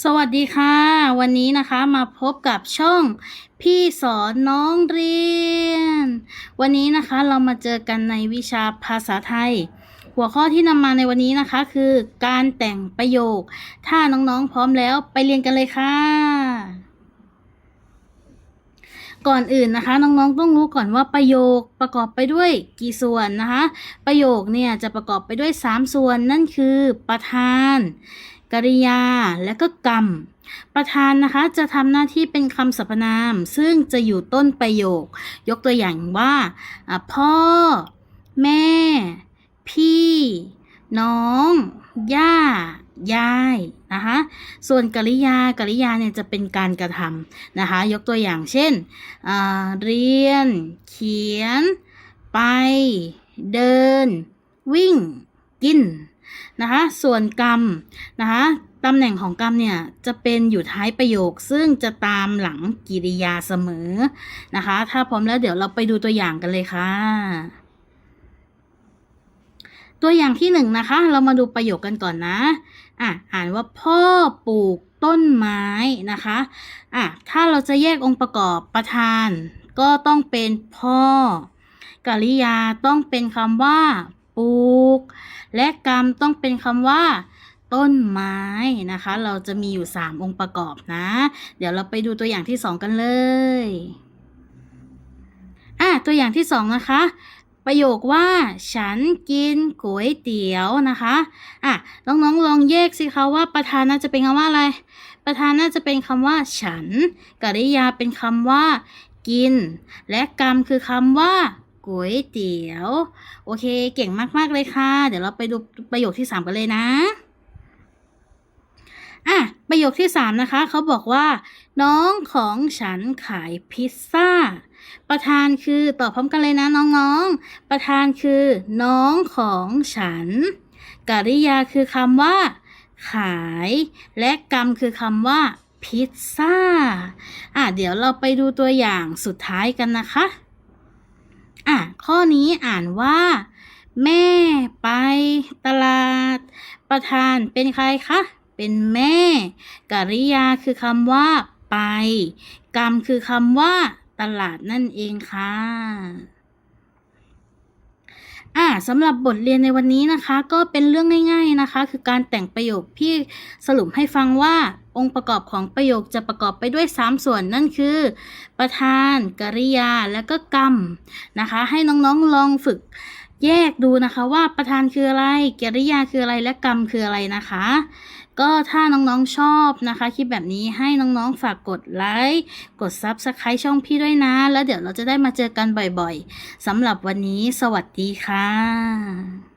สวัสดีค่ะ วันนี้นะคะมาพบกับช่องพี่สอนน้องเรียน วันนี้นะคะเรามาเจอกันในวิชาภาษาไทย หัวข้อที่นำมาในวันนี้นะคะ คือการแต่งประโยค ถ้าน้องๆพร้อมแล้วไปเรียนกันเลยค่ะ ก่อนอื่นนะคะ น้องๆต้องรู้ก่อนว่าประโยคประกอบไปด้วยกี่ส่วนนะคะ ประโยคเนี่ยจะประกอบไปด้วย 3 ส่วนนั่นคือประธาน กริยา และก็กรรม ประธานนะคะจะทำหน้าที่เป็นคำสรรพนาม ซึ่งจะอยู่ต้นประโยค ยกตัวอย่างว่าพ่อ แม่ พี่ น้อง ย่า ยายนะคะส่วนกริยากริยาเนี่ยจะเป็นการกระทำนะคะ ยกตัวอย่างเช่น เรียน เขียน ไป เดิน วิ่ง กิน นะคะ ส่วนกรรมนะคะตำแหน่งของกรรมเนี่ยจะเป็นอยู่ท้ายประโยค ซึ่งจะตามหลังกิริยาเสมอนะคะ ถ้าพร้อมแล้วเดี๋ยวเราไปดูตัวอย่างกันเลยค่ะ ตัวอย่างที่หนึ่งนะคะ เรามาดูประโยคกันก่อนนะอะอ่านว่าพ่อปลูกต้นไม้นะคะอะถ้าเราจะแยกองค์ประกอบประธาน ก็ต้องเป็นพ่อกริยาต้องเป็นคำว่า ปลูก และกรรมต้องเป็นคำว่า ต้นไม้นะคะ เราจะมีอยู่ 3 องค์ประกอบนะ เดี๋ยวเราไปดูตัวอย่างที่ 2 กันเลยอะตัวอย่างที่ 2 นะคะประโยคว่า ฉันกินก๋วยเตี๋ยวนะคะอะน้องๆลองแยกสิคะว่าประธานน่าจะเป็นคำว่าอะไร ประธานน่าจะเป็นคำว่า ฉันกริยาเป็นคำว่า กิน และกรรมคือคำว่า ก๋วยเตี๋ยว โอเค เก่งมาก ๆ เลยค่ะ เดี๋ยวเราไปดูประโยคที่3กันเลยนะอะประโยคที่3นะคะ เขาบอกว่า น้องของฉันขายพิซซ่า ประธานคือตอบพร้อมกันเลยนะน้องๆ ประธานคือ น้องของฉัน กริยาคือคำว่า ขาย และกรรมคือคำว่าพิซซ่า อะเดี๋ยวเราไปดูตัวอย่างสุดท้ายกันนะคะ ข้อนี้อ่านว่า แม่ไปตลาด ประธานเป็นใครคะ เป็นแม่ กริยาคือคำว่า ไป กรรมคือคำว่า ตลาดนั่นเองค่ะอ่าสำหรับบทเรียนในวันนี้นะคะ ก็เป็นเรื่องง่าย ๆนะคะ คือการแต่งประโยคพี่สรุปให้ฟังว่า องค์ประกอบของประโยคจะประกอบไปด้วย 3 ส่วนนั่นคือ ประธาน กริยา และก็กรรมนะคะ ให้น้องๆลองฝึกแยกดูนะคะว่าประธานคืออะไร กริยาคืออะไรและกรรมคืออะไรนะคะ ก็ถ้าน้องๆชอบนะคะคลิปแบบนี้ให้น้องๆฝากกดไลค์กด Subscribe ช่องพี่ด้วยนะ แล้วเดี๋ยวเราจะได้มาเจอกันบ่อยๆสำหรับวันนี้ สวัสดีค่ะ